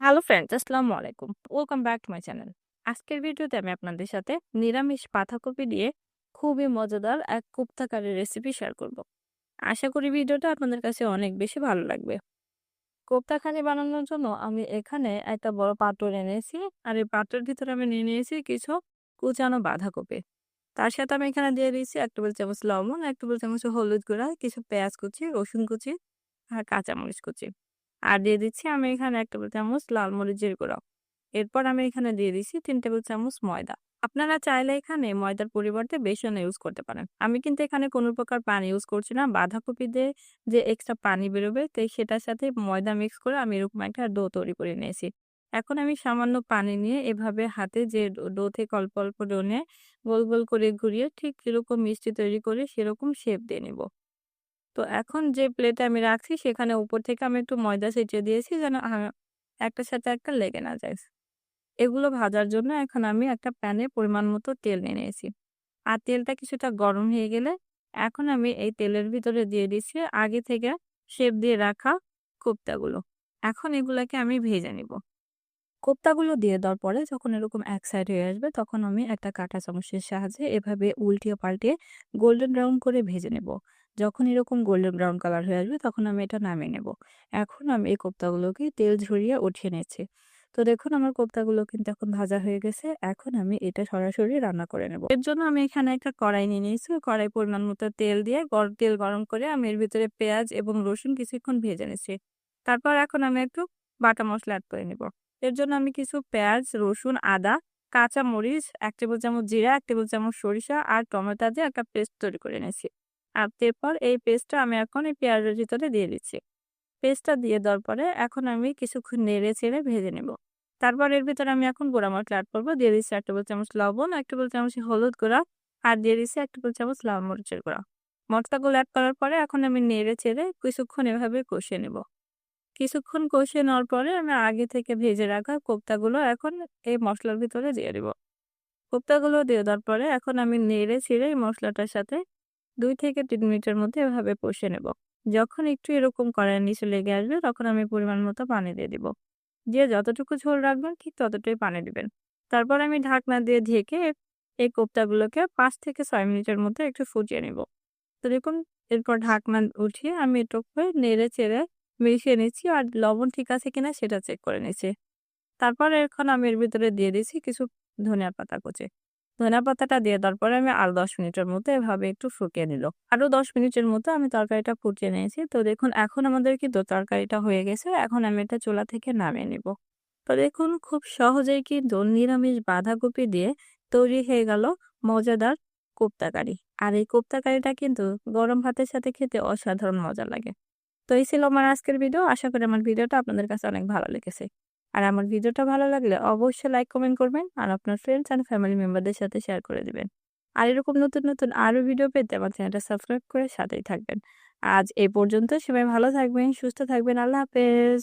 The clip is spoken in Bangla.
হ্যালো ফ্রেন্ডস, আসসালামু আলাইকুম। Welcome back to my channel. আজকের ভিডিওতে আমি আপনাদের সাথে নিরামিষ পাতাকপি দিয়ে খুবই মজাদার এক কোপ্তাকারের রেসিপি শেয়ার করব। আশা করি ভিডিওটা আপনাদের কাছে অনেক বেশি ভালো লাগবে। কোপ্তাখানি বানানোর জন্য আমি এখানে একটা বড় পাত্র এনেছি আর এই পাত্রের ভিতরে আমি নিয়ে নিয়েছি কিছু কুচানো বাঁধাকপি। তার সাথে আমি এখানে দিয়ে দিয়েছি এক টেবিল চামচ লবণ, এক টেবিল চামচ হলুদ গুঁড়া, কিছু পেঁয়াজ কুচি, রসুন কুচি আর কাঁচামরিচ কুচি। আর দিয়ে দিচ্ছি আমি এখানে এক টেবিল চামচ লাল মরিচের গুঁড়ো। এরপর আমি এখানে দিয়ে দিচ্ছি তিন টেবিল চামচ ময়দা। আপনারা চাইলে এখানে ময়দার পরিবর্তে বেসন ইউজ করতে পারেন। আমি কিন্তু এখানে কোনো প্রকার পানি ইউজ করছি না। বাঁধাকপি দিয়ে যে এক্সট্রা পানি বেরোবে, তো সেটার সাথে ময়দা মিক্স করে আমি এরকম একটা ডো তৈরি করে নিয়েছি। এখন আমি সামান্য পানি নিয়ে এভাবে হাতে যে ডো থেকে অল্প অল্প ডো নিয়ে গোল গোল করে ঘুরিয়ে ঠিক যেরকম মিষ্টি তৈরি করে সেরকম শেপ দিয়ে নিব। তো এখন যে প্লেটে আমি রাখছি, সেখানে উপর থেকে আমি একটু ময়দা ছিটিয়ে দিয়েছি যেন একটা সাথে একটা লেগে না যায়। এগুলো ভাজার জন্য এখন আমি একটা প্যানে পরিমাণ মতো তেল নিয়ে নিয়েছি। আর তেলটা কিছুটা গরম হয়ে গেলে এখন আমি এই তেলের ভিতরে দিয়ে দিচ্ছি আগে থেকে শেপ দিয়ে রাখা কোপ্তাগুলো। এখন এগুলাকে আমি ভেজে নিব। কোপ্তাগুলো দিয়ে দেওয়ার পরে যখন এরকম এক সাইড হয়ে আসবে, তখন আমি একটা কাঁটা চামচের সাহায্যে এভাবে উল্টিয়ে পাল্টিয়ে গোল্ডেন ব্রাউন করে ভেজে নেব। যখন এরকম গোল্ডেন ব্রাউন কালার হয়ে আসবে, তখন আমি এটা নামিয়ে নেব। এখন আমি এই কোপ্তাগুলোকে তেল ঝরিয়ে উঠিয়ে নিয়েছি তো দেখুন, আমার কোপ্তাগুলো কিন্তু এখন ভাজা হয়ে গেছে। এখন আমি এটা সরাসরি রান্না করে নেব। এর জন্য আমি এখানে একটা কড়াই নিয়ে নিয়েছি। কড়াই পরিমাণ মতো তেল দিয়ে তেল গরম করে আমি এর ভিতরে পেঁয়াজ এবং রসুন কিছুক্ষণ ভেজে নিচ্ছি। তারপর এখন আমি একটু বাটা মশলা অ্যাড করে নেব। এর জন্য আমি কিছু পেঁয়াজ, রসুন, আদা কাঁচা মরিচ এক টেবিল চামচ জিরা, এক টেবিল চামচ সরিষা আর টমেটো দিয়ে একটা পেস্ট তৈরি করে নিয়েছি। আর তারপর এই পেস্টটা আমি এখন এই পেঁয়াজের ভিতরে দিয়ে দিচ্ছি। পেস্টটা দিয়ে দেওয়ার পরে এখন আমি কিছুক্ষণ নেড়ে চেড়ে ভেজে নেব। তারপর এর ভিতরে আমি এখন গোড়া মশলা অ্যাড করব। দিয়ে দিচ্ছি এক টেবিল চামচ লবণ, এক টেবিল চামচ হলুদ গুঁড়া আর দিয়ে দিচ্ছি এক টেবিল চামচ লাল মরিচের গুঁড়া। মশলাগুলো অ্যাড করার পরে এখন আমি নেড়ে চেড়ে কিছুক্ষণ এভাবে কষিয়ে নেব। কিছুক্ষণ কষিয়ে নেওয়ার পরে আমি আগে থেকে ভেজে রাখা কোপ্তাগুলো এখন এই মশলার ভিতরে দিয়ে দেবো। কোপ্তাগুলো দিয়ে দেওয়ার পরে এখন আমি নেড়ে ছিঁড়ে এই মশলাটার সাথে দুই থেকে তিন মিনিটের মধ্যে এভাবে কষে নেব। যখন একটু এরকম কড়াইয়ের নিচে লেগে আসবে, তখন আমি পরিমাণ মতো পানি দিয়ে দিব। দিয়ে যতটুকু ঝোল রাখবেন, ঠিক ততটাই পানি দিবেন। তারপর আমি ঢাকনা দিয়ে ঢেকে এই কোপ্তাগুলোকে পাঁচ থেকে ছয় মিনিটের মধ্যে একটু ফুটিয়ে নেব। তো দেখুন, এরপর ঢাকনা উঠিয়ে আমি একটু নেড়ে চেড়ে মিশিয়ে নিচ্ছি আর লবণ ঠিক আছে কিনা সেটা চেক করে নিচ্ছি। তারপর এখন আমি এর ভিতরে দিয়ে দিচ্ছি কিছু ধনিয়া পাতা কুচি। ধনিয়া পাতাটা দিয়ে তারপরে আমি আরও দশ মিনিটের মতো এভাবে একটু ফুটিয়ে নিল। আরও দশ মিনিটের মতো আমি তরকারিটা ফুটিয়ে নিয়েছি। তো দেখুন, এখন আমাদের কিন্তু তরকারিটা হয়ে গেছে। এখন আমি এটা চুলা থেকে নামিয়ে নিব। তো দেখুন, খুব সহজেই কিন্তু নিরামিষ বাঁধাকপি দিয়ে তৈরি হয়ে গেল মজাদার কোপ্তাকারি। আর এই কোপ্তাকারিটা কিন্তু গরম ভাতের সাথে খেতে অসাধারণ মজা লাগে। তো এই ছিল আমার আজকের ভিডিও। আশা করি আমার ভিডিওটা আপনাদের কাছে অনেক ভালো লেগেছে। আর আমার ভিডিওটা ভালো লাগলে অবশ্যই লাইক কমেন্ট করবেন আর আপনার ফ্রেন্ডস অ্যান্ড ফ্যামিলি মেম্বারদের সাথে শেয়ার করে দেবেন। আর এরকম নতুন নতুন আরও ভিডিও পেতে আমার চ্যানেলটা সাবস্ক্রাইব করে সাথেই থাকবেন। আজ এই পর্যন্ত সবাই ভালো থাকবেন, সুস্থ থাকবেন, আল্লাহ হাফেজ।